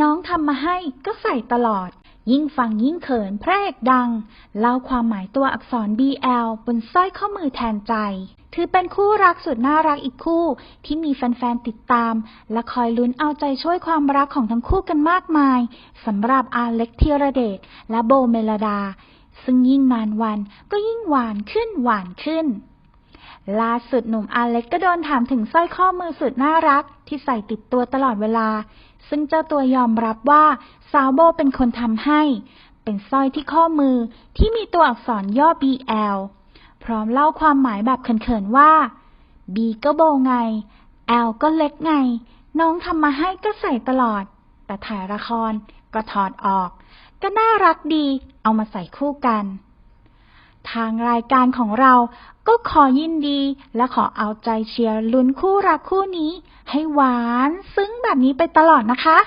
น้องทำมาให้ก็ใส่ตลอด ยิ่งฟังยิ่งเขินพระเอกดัง เล่าความหมายตัวอักษร BL บนสร้อยข้อมือแทนใจ ถือเป็นคู่รักสุดน่ารักอีกคู่ ที่มีแฟนๆติดตาม และคอยลุ้นเอาใจช่วยความรักของทั้งคู่กันมากมายสำหรับอาเล็กธีรเดชและโบเมลดา ซึ่งยิ่งนานวันก็ยิ่งหวานขึ้นหวานขึ้น ล่าสุดหนุ่มอาเล็กก็โดนถามถึงสร้อยข้อมือสุดน่ารัก ที่ใส่ติดตัวตลอดเวลา ซึ่งเจ้าตัวยอมรับว่าสาวโบเป็นคนทำให้ เป็นสร้อยที่ข้อมือที่มีตัวอักษรย่อ BL พร้อมเล่าความหมายแบบเขินๆว่า B ก็โบไง L ก็เล็กไง น้องทำมาให้ก็ใส่ตลอด แต่ถ่ายละครก็ถอดออก ก็น่ารักดี เอามาใส่คู่กัน ทางรายการของเรา ก็ขอยินดีและขอเอาใจเชียร์ลุ้นคู่รักคู่นี้ ให้หวาน ซึ้งแบบนี้ไปตลอดนะคะ